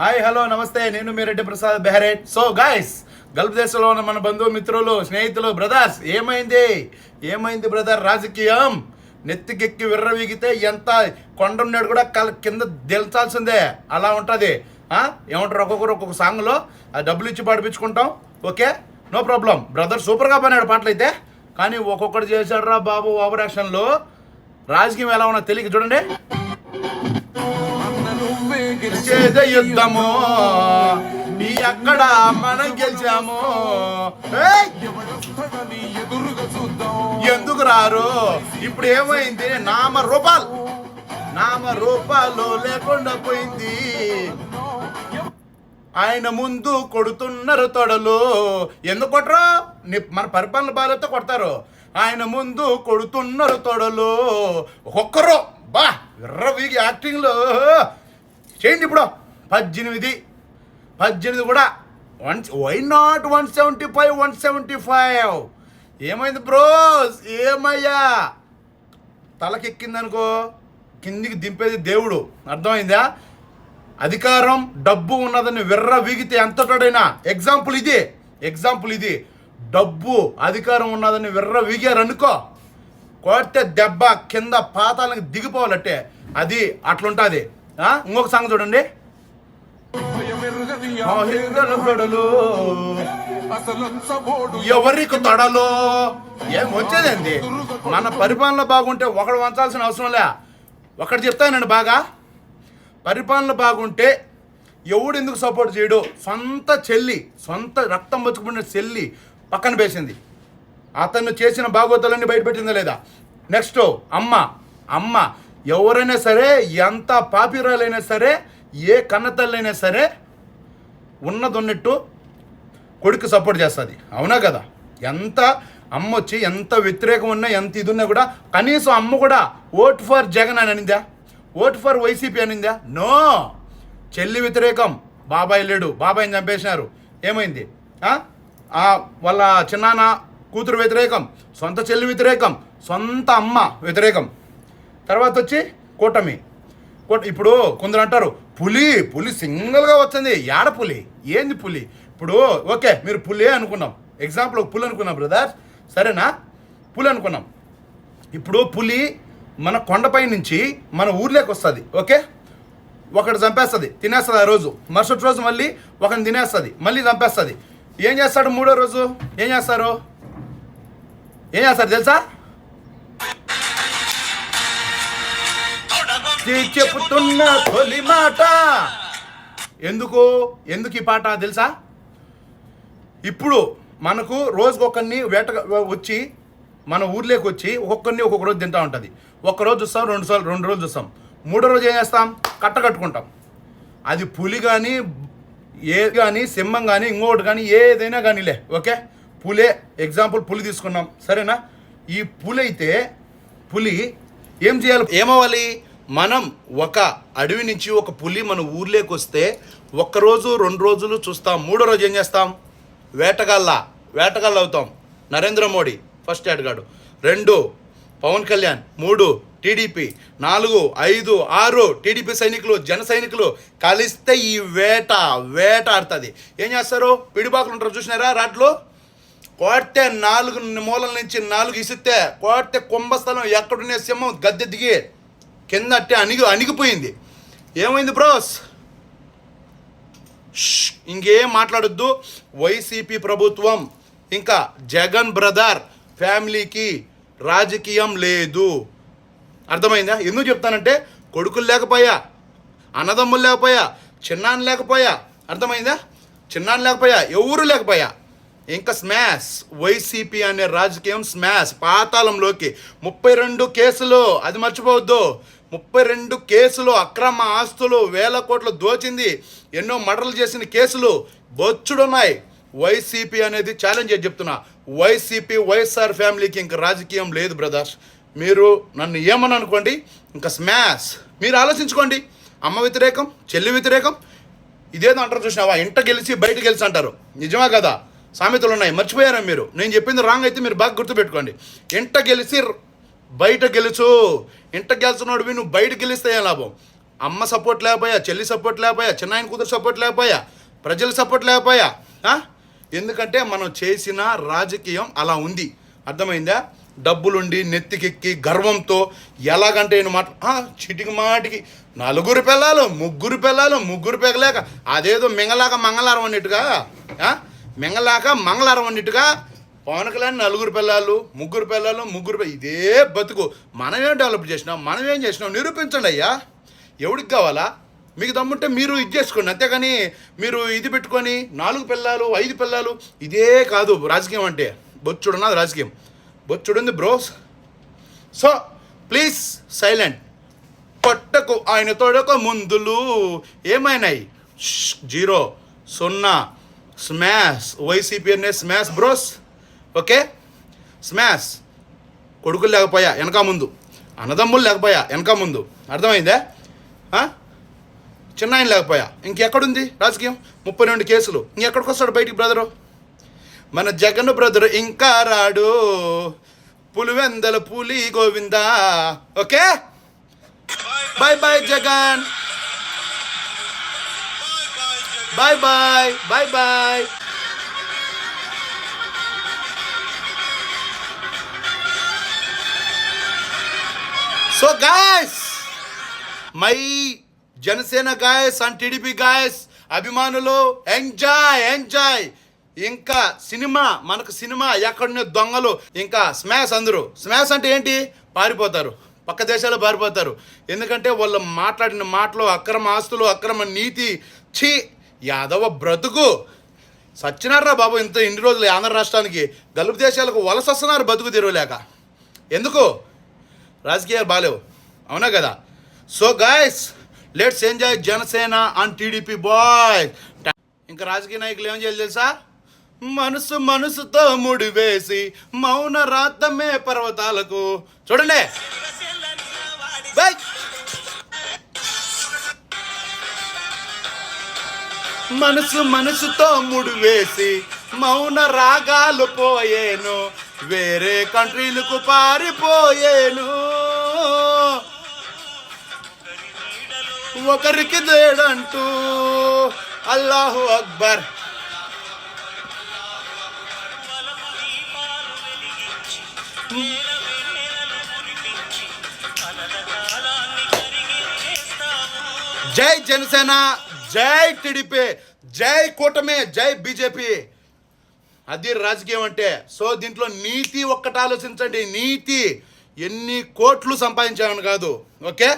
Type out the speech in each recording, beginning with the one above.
Hi hello నమస్తే. నేను మీ రెడ్డి ప్రసాద్ బెహరేట్ సో గాయస్ గల్ఫ్ దేశంలో ఉన్న మన బంధువు మిత్రులు స్నేహితులు బ్రదర్స్ ఏమైంది? ఏమైంది బ్రదర్ రాజకీయం. నెత్తికెక్కి విర్రవీగితే ఎంత కొండన్నాడు కూడా కల కింద దిల్చాల్సిందే అలా ఉంటుంది. ఏమంటారు ఒక్కొక్కరు ఒక్కొక్క సాంగ్లో? ఆ డబ్బులు ఇచ్చి పాడిపించుకుంటాం. ఓకే? No problem. బ్రదర్ సూపర్గా పడినాడు పాటలు అయితే కానీ ఒక్కొక్కటి చేశాడు రా బాబు ఓవర్ యాక్షన్లో. రాజకీయం ఎలా ఉన్నా తెలియక చూడండి. గెలిచేదే యుద్ధము. నీ అక్కడ మనం గెలిచాము. చూద్దాం. ఎందుకు రారు? ఇప్పుడు ఏమైంది? నామ రూపాలు నామ రూపాలు లేకుండా పోయింది. ఆయన ముందు కొడుతున్నారు తొడలు. ఎందుకు కొట్టరు? నీ- మన పరిపాలన బాధ్యత కొడతారు. ఆయన ముందు కొడుతున్నారు తొడలు. ఒక్కొక్కరు బా విర్రవీగి యాక్టింగ్లో. చేయండి ఇప్పుడు. పద్దెనిమిది. పద్దెనిమిది కూడా one why not one seventy five one seventy five ఏమైంది బ్రోస్ ఏమయ్యా? తలకెక్కిందనుకో కిందికి దింపేది దేవుడు. అర్థమైందా? అధికారం డబ్బు ఉన్నదని విర్ర వీగితే ఎంతటోడైనా. ఎగ్జాంపుల్ ఇది. ఎగ్జాంపుల్ ఇది. డబ్బు అధికారం ఉన్నదని విర్ర వీగారనుకో కొడితే దెబ్బ కింద పాతాలకు దిగిపోవాలంటే అది అట్లుంటుంది. ఇంకొక సాంగ్ చూడండి. ఎవరికి తొడలో? ఏం వచ్చేదండి మన పరిపాలన బాగుంటే ఒకడు వంచాల్సిన అవసరం లే. ఒకటి చెప్తానండి బాగా. పరిపాలన బాగుంటే ఎవడు ఎందుకు సపోర్ట్ చేయడు? సొంత చెల్లి సొంత రక్తం బతుకున్న చెల్లి పక్కన వేసింది అతను చేసిన భాగవతాలన్నీ బయటపెట్టిందా లేదా? నెక్స్ట్ అమ్మ అమ్మ ఎవరైనా సరే ఎంత పాపిరాలైనా సరే ఏ కన్నతల్లైనా సరే ఉన్నది ఉన్నట్టు కొడుకు సపోర్ట్ చేస్తుంది. అవునా కదా? ఎంత అమ్మ వచ్చి ఎంత వ్యతిరేకం ఉన్నా ఎంత ఇది ఉన్నా కూడా కనీసం అమ్మ కూడా ఓట్ ఫర్ జగన్ అని అనిందా? ఓట్ ఫర్ వైసీపీ అనిందా? నో! చెల్లి వ్యతిరేకం. బాబాయ్ లేడు. బాబాయ్ని చంపేసినారు. ఏమైంది? ఆ? వాళ్ళ చిన్నాన్న కూతురు వ్యతిరేకం సొంత చెల్లి వ్యతిరేకం సొంత అమ్మ వ్యతిరేకం. తర్వాత వచ్చి కూటమి. కూట ఇప్పుడు కొందరు అంటారు పులి పులి సింగిల్గా వచ్చింది. యాడ పులి? ఏంది పులి? ఇప్పుడు ఓకే మీరు పులి అనుకున్నాం. ఎగ్జాంపుల్ ఒక పులి అనుకున్నాం బ్రదర్ సరేనా? పులి అనుకున్నాం. ఇప్పుడు పులి మన కొండపై నుంచి మన ఊర్లోకి వస్తుంది ఓకే? ఒకటి చంపేస్తుంది తినేస్తుంది ఆ రోజు. మరుసటి రోజు మళ్ళీ ఒకరిని తినేస్తుంది మళ్ళీ చంపేస్తుంది. ఏం చేస్తాడు మూడో రోజు? ఏం చేస్తారు? ఏం చేస్తారు తెలుసా? శ్రీ చెబుతున్న తొలి మాట. ఎందుకు? ఎందుకు ఈ పాట తెలుసా? ఇప్పుడు మనకు రోజుకొకరిని వేట వచ్చి మన ఊర్లోకి వచ్చి ఒక్కొక్కరిని ఒక్కొక్క రోజు తింటా ఉంటుంది. ఒక్కరోజు చూస్తాం రెండు సార్లు రెండు రోజులు చూస్తాం. మూడో రోజు ఏం చేస్తాం? కట్ట కట్టుకుంటాం. అది పులి కానీ ఏ కానీ సింహం కానీ ఇంకోటి కానీ ఏదైనా కానీలే ఓకే? పులే ఎగ్జాంపుల్ పులి తీసుకున్నాం. సరేనా? ఈ పులి అయితే పులి ఏం చేయాలి? ఏమవ్వాలి? మనం ఒక అడవి నుంచి ఒక పులి మన ఊర్లోకి వస్తే ఒక్క రోజు రెండు రోజులు చూస్తాం మూడో రోజు ఏం చేస్తాం? వేటగాళ్ళ వేటగాళ్ళు అవుతాం. నరేంద్ర మోడీ ఫస్ట్ ఏటగాడు రెండు పవన్ కళ్యాణ్. మూడు టీడీపీ. నాలుగు ఐదు ఆరు టీడీపీ సైనికులు జన సైనికులు కలిస్తే ఈ వేట వేట ఆడుతుంది. ఏం చేస్తారు? పిడిబాకులు ఉంటారు చూసినారా రాట్లు? కోడితే నాలుగు మూలల నుంచి నాలుగు ఇసిస్తే కోడితే కుంభస్థలం ఎక్కడున్న సింహం గద్దె దిగి కింద అట్టే అణిగి అణిగిపోయింది. ఏమైంది బ్రోస్? ష్, ఇంకేం మాట్లాడొద్దు. వైసీపీ ప్రభుత్వం ఇంకా జగన్ బ్రదర్ ఫ్యామిలీకి రాజకీయం లేదు. అర్థమైందా? ఎందుకు చెప్తానంటే కొడుకులు లేకపోయా అన్నదమ్ములు లేకపోయా చిన్నాన్న లేకపోయా అర్థమైందా? చిన్నాన్న లేకపోయా ఎవరు లేకపోయా? ఇంకా స్మాష్ వైసీపీ అనే రాజకీయం స్మాష్. పాతాళంలోకి ముప్పై రెండు కేసులు. అది మర్చిపోవద్దు. ముప్పై రెండు కేసులు అక్రమ ఆస్తులు వేల కోట్లు దోచింది. ఎన్నో మర్డర్లు చేసిన కేసులు బొచ్చుడున్నాయి. వైసీపీ అనేది ఛాలెంజ్ చేసి చెప్తున్నా. వైసీపీ వైఎస్ఆర్ ఫ్యామిలీకి ఇంకా రాజకీయం లేదు బ్రదర్స్ మీరు నన్ను ఏమని అనుకోండి ఇంకా స్మాష్ మీరు ఆలోచించుకోండి. అమ్మ వ్యతిరేకం చెల్లి వ్యతిరేకం. ఇదేదో అంటారు చూసినావా? ఇంట గెలిచి బయట గెలిచి అంటారు. నిజమా కదా? సామెతలు ఉన్నాయి. మర్చిపోయారా మీరు? నేను చెప్పింది రాంగ్ అయితే మీరు బాగా గుర్తుపెట్టుకోండి. ఇంట గెలిచి బయట గెలుచు. ఇంట గెలిచినోడివి నువ్వు బయట గెలిస్తే ఏం లాభం? అమ్మ సపోర్ట్ లేకపోయా చెల్లి సపోర్ట్ లేకపోయా చిన్నాయన కూతురు సపోర్ట్ లేకపోయా ప్రజల సపోర్ట్ లేకపోయా? ఎందుకంటే మనం చేసిన రాజకీయం అలా ఉంది. అర్థమైందా? డబ్బులుండి నెత్తికెక్కి గర్వంతో ఎలాగంటే మాట చిటికి మాటికి నలుగురు పిల్లలు ముగ్గురు పిల్లలు ముగ్గురు పెగలేక అదేదో మింగలాక మంగళారం అన్నట్టుగా మింగలాక మంగళారం అన్నట్టుగా పవన్ కళ్యాణ్ నలుగురు పిల్లలు ముగ్గురు పిల్లలు ముగ్గురు ఇదే బతుకు. మనమేం డెవలప్ చేసినాం మనమేం చేసినాం నిరూపించండి అయ్యా. ఎవడికి కావాలా? మీకు దమ్ముంటే మీరు ఇది చేసుకోండి. అంతేగాని మీరు ఇది పెట్టుకొని నాలుగు పిల్లలు ఐదు పిల్లలు ఇదే కాదు రాజకీయం అంటే. బొచ్చుడు ఉన్నది రాజకీయం. బొచ్చుడు ఉంది బ్రోస్ సో ప్లీజ్ సైలెంట్. కొట్టకు ఆయన తోడక ముందులు. ఏమైనాయి? జీరో సున్నా స్మాష్ వైసీపీ అనే స్మాష్ బ్రోస్. ఓకే? స్మాష్. కొడుకులు లేకపోయా? వెనక ముందు. అన్నదమ్ములు లేకపోయా? వెనక ముందు. అర్థమైందా? ఆ? చిన్న ఆయన లేకపోయా? ఇంకెక్కడుంది రాజకీయం? ముప్పై రెండు కేసులు. ఇంకెక్కడికి వస్తాడు బయటికి బ్రదరు? మన జగన్ బ్రదర్ ఇంకా రాడు. పులివెందల పులి Govinda. Okay? Bye bye Jagan. Bye bye bye bye so guys my Janasena guys and TDP guys అభిమానులు ఎంజాయ్ ఎంజాయ్ ఇంకా సినిమా మనకు సినిమా ఎక్కడున్న దొంగలు ఇంకా స్మాష్ అందరూ స్మాష్ అంటే ఏంటి పారిపోతారు పక్క దేశాలు పారిపోతారు ఎందుకంటే వాళ్ళు మాట్లాడిన మాటలు అక్రమ ఆస్తులు అక్రమ నీతి ఛీ యాదవ బ్రతుకు సచ్చినారా బాబు ఇంత ఇన్ని రోజులు ఆంధ్ర రాష్ట్రానికి గలుపు దేశాలకు వలస వస్తున్నారు బతుకు తెరవలేక ఎందుకు రాజకీయాలు బాలేవు. అవునా కదా? So guys let's enjoy Janasena and TDP bye ఇంకా రాజకీయ నాయకులు ఏం చేయాలి తెలుసా? మనసు మనసుతో ముడివేసి మౌన రాతమే పర్వతాలకు. చూడండి. బై మనసు మనసుతో ముడివేసి మౌన రాగాలు పోయేను. వేరే కంట్రీలకు పారిపోయేను. ఒకరికి దేడంటూ అల్లాహు అక్బర్. జై జనసేన జై టీడీపీ జై కూటమి జై బీజేపీ. అది రాజకీయం అంటే సో దీంట్లో నీతి ఒక్కటి ఆలోచించండి. నీతి ఎన్ని కోట్లు సంపాదించామని కాదు. ఓకే?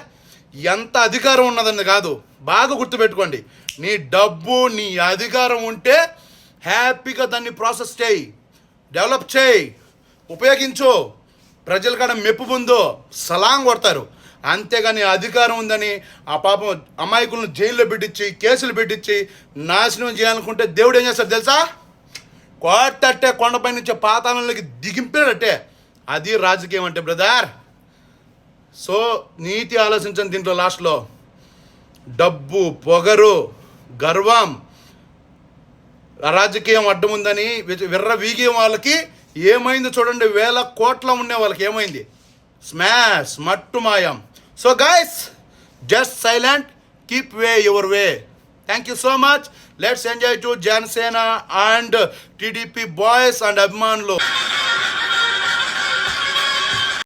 ఎంత అధికారం ఉన్నదని కాదు బాగా గుర్తుపెట్టుకోండి. నీ డబ్బు నీ అధికారం ఉంటే హ్యాపీగా దాన్ని ప్రాసెస్ చేయి డెవలప్ చేయి ఉపయోగించు. ప్రజల కాడ మెప్పు పొందో సలాం కొడతారు. అంతేగాని అధికారం ఉందని ఆ పాపం అమాయకులను జైల్లో పెట్టించి కేసులు పెట్టించి నాశనం చేయాలనుకుంటే దేవుడు ఏం చేస్తాడు తెలుసా? కోటట్టే కొండపై నుంచి పాతాళంలోకి దిగింపినట్టే. అది రాజకీయం అంటే బ్రదర్. సో నీతి ఆలోచించండి దీంట్లో లాస్ట్లో డబ్బు పొగరు గర్వం రాజకీయం అడ్డం ఉందని విర్ర వీగే వాళ్ళకి ఏమైంది చూడండి వేల కోట్ల ఉండే వాళ్ళకి ఏమైంది? స్మాష్ మట్టు మాయం. So guys just silent keep way your way. Thank you so much. Let's enjoy to Janasena and TDP boys and అభిమానులు.